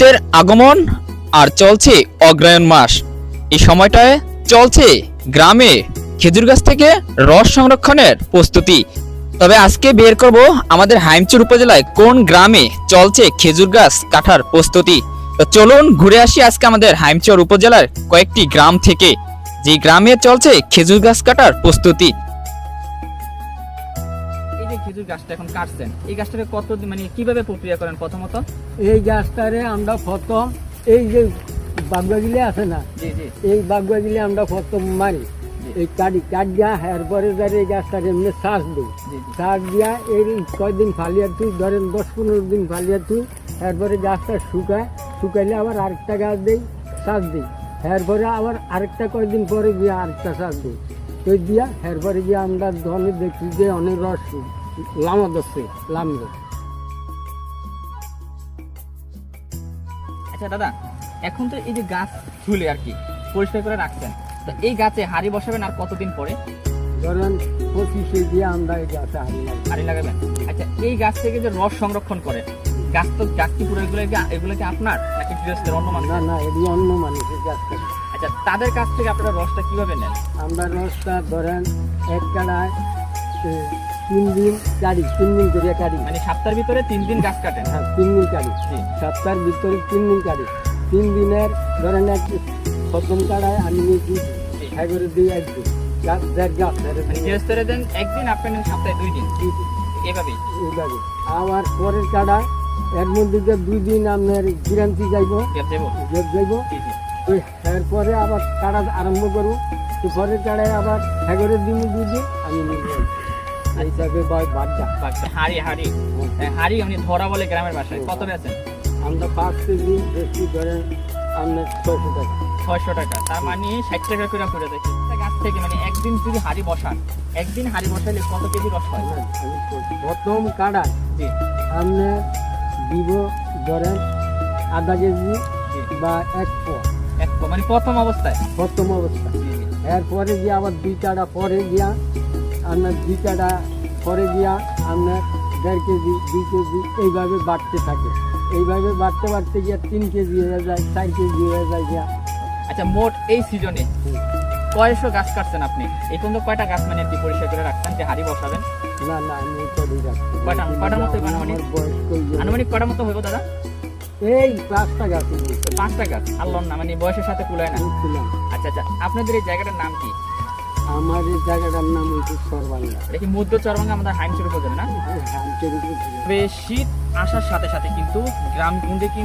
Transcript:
শীতের আগমন আর চলছে অগ্রায়ণ মাস। এই সময়টায় চলছে গ্রামে খেজুর গাছ থেকে রস সংরক্ষণের প্রস্তুতি। তবে আজকে বের করব আমাদের হাইমচুর উপজেলায় কোন গ্রামে চলছে খেজুর গাছ কাটার প্রস্তুতি। তো চলুন ঘুরে আসি আজকে আমাদের হাইমচর উপজেলার কয়েকটি গ্রাম থেকে। যে গ্রামে চলছে খেজুর গাছ কাটার প্রস্তুতি। এই যে খেজুর গাছটা এখন কাটছেন, এই গাছটাকে কত মানে কীভাবে প্রক্রিয়া করেন প্রথমত? এই গাছটারে আমরা প্রথম এই যে বাগুয়াগুলি আছে না এই বাগুয়াগুলি আমরা প্রথম মারি। এই কাটি কাট দিয়া এরপরে ধরে এই গাছটাকে এমনি শ্বাস দিই। শ্বাস দিয়া এই কয়দিন ফালিয়া তুই ধরেন দশ পনেরো দিন ফালিয়া তুই এরপরে গাছটা শুকায় শুকাইলে আবার আরেকটা গাছ দিই শ্বাস দিই। এরপরে আবার আরেকটা কয়দিন পরে গিয়ে আরেকটা শ্বাস দিই। তো দিয়া এরপরে গিয়ে আমরা ধরনের দেখি যে অনেক রস লামা দচ্ছে লামবে আচ্ছা দাদা এখন তো এই যে গাছ ঝুলে আর কি পরিষ্কার করে রাখছেন তো এই গাছে হাড়ি বসাবেন আর কতদিন পরে? ধরেন পঁচিশে দিয়ে আমরা এই গাছে লাগি হাড়ি লাগাবেন। আচ্ছা এই গাছ থেকে যে রস সংরক্ষণ করে গাছ তো গাছ কি পুরো এগুলো এগুলো কি আপনার নাকি গৃহস্থের অন্য মানুষ না না এটি অন্য মানুষের থেকে। আচ্ছা তাদের কাছ থেকে আপনারা রসটা কীভাবে নেন? আমরা রসটা ধরেন এক কাড়ায় তিন দিন কাটি তিন দিন করে কাটি মানে সপ্তাহের ভিতরে তিন দিন গাছ কাটেন হ্যাঁ তিন দিন কাটি সপ্তাহের ভিতরে তিন দিন কাটি তিন দিনের ধরেন এক প্রথম কাড়ায় আমি নিয়েছি। এগারো দিই একদিন গাছ দেড় গাছ মানে দেন একদিন আপনার নেন সপ্তাহে দুই দিন? এভাবেই? এইভাবে আবার পরের কাড়া এর মধ্যে যে দুই দিন আপনার গ্রান্তি যাইব জেব যাইব। জি এরপরে আবার কাড়া আরম্ভ করব তো পরের কাড়ায় আবার এগারোর দিন দুই দিন আমি নিয়ে যাই এইভাবে বাদ বাচ্চা হাড়ি হাড়ি। হাড়ি মানে ধরা বলে গ্রামের ভাষায় কত বেচেন আমরা পাঁচ কেজি বেশি ধরেন আপনার ছয়শো টাকা। ছয়শো টাকা। তার মানে ষাট টাকা করে করে একটা গাছ থেকে মানে একদিন যদি হাড়ি বসান একদিন হাড়ি বসালে কত কেজি রস হয়? প্রথম কাড়া জি। আপনি দিব ধরেন আধা কেজি বা এক পোয়া। এক মানে প্রথম অবস্থায়? প্রথম অবস্থা জি জি। এরপরে গিয়ে আবার দুই কাড়া পরে গিয়া আপনার কাড়া পরে গিয়া আপনার দেড় কেজি দুই কেজি এইভাবে বাড়তে থাকে। এইভাবে বাড়তে বাড়তে গিয়া তিন কেজি হয়ে যায় চার কেজি হয়ে যায় গিয়া। আচ্ছা মোট এই সিজনে কয়শো গাছ কাটছেন আপনি? এই পর্যন্ত কয়টা গাছ মানে আপনি পরিষ্কার করে রাখছেন যে হাড়ি বসাবেন? না না আমি করেই রাখছি। কয়টা? কয়টার মতো আমার আনুমানিক? কয়টা মতো হইব দাদা? এই পাঁচটা গাছ পাঁচটা গাছ? আল্লাহ না মানে বয়সের সাথে কুলায় না? আচ্ছা আচ্ছা আপনাদের এই জায়গাটার নাম কি? আমার এই জায়গাটার নাম হচ্ছে চরবাংলা এটা কি মধ্য চরবাংলা আমাদের হাইমচুর উপজেলা না হাইমচুর চরিত্র ছিলাম। তবে শীত আসার সাথে সাথে কিন্তু গ্রাম গুন্ডে কিন্তু